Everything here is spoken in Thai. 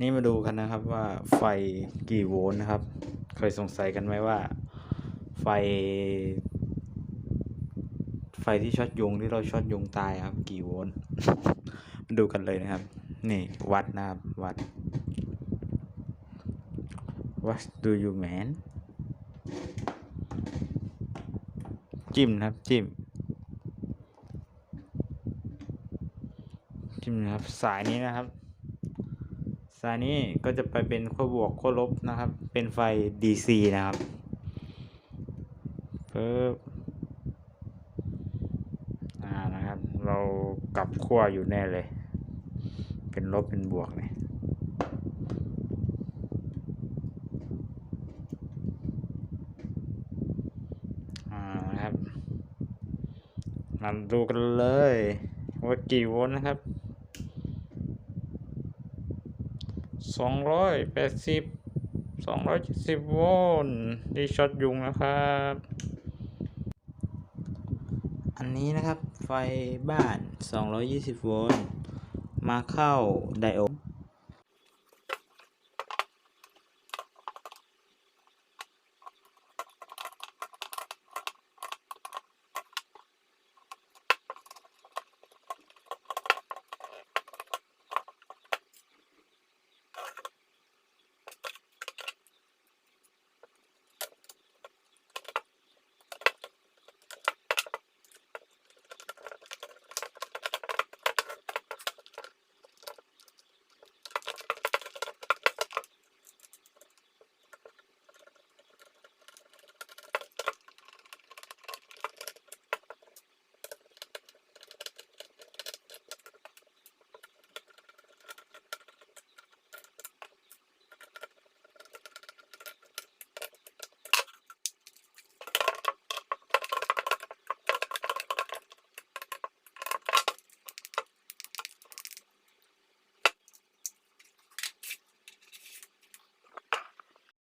นี่มาดูกันนะครับว่าไฟกี่โวลต์นะครับ เคยสงสัยกันไหมว่า ไฟ ไฟที่ช็อตยุงที่เราช็อตยุงตายครับ กี่โวลต์มาดูกันเลยนะครับ นี่วัดนะครับวัด What do you mean จิ้มนะครับจิ้ม จิ้มนะครับสายนี้นะครับ สายนี้ก็จะไปเป็นขั้วบวกขั้วลบนะครับ เป็นไฟ DC นะครับปึ๊บอ่านะครับ เรากลับขั้วอยู่แน่เลย เป็นลบเป็นบวกเนี่ยอ่านะครับมาดูกันเลยว่ากี่โวลต์นะครับ สองร้อยแปดสิบสองร้อยเจ็ดสิบโวลต์ที่ช็อตยุงนะครับ อันนี้นะครับไฟบ้าน 220 โวลต์มาเข้าไดโอด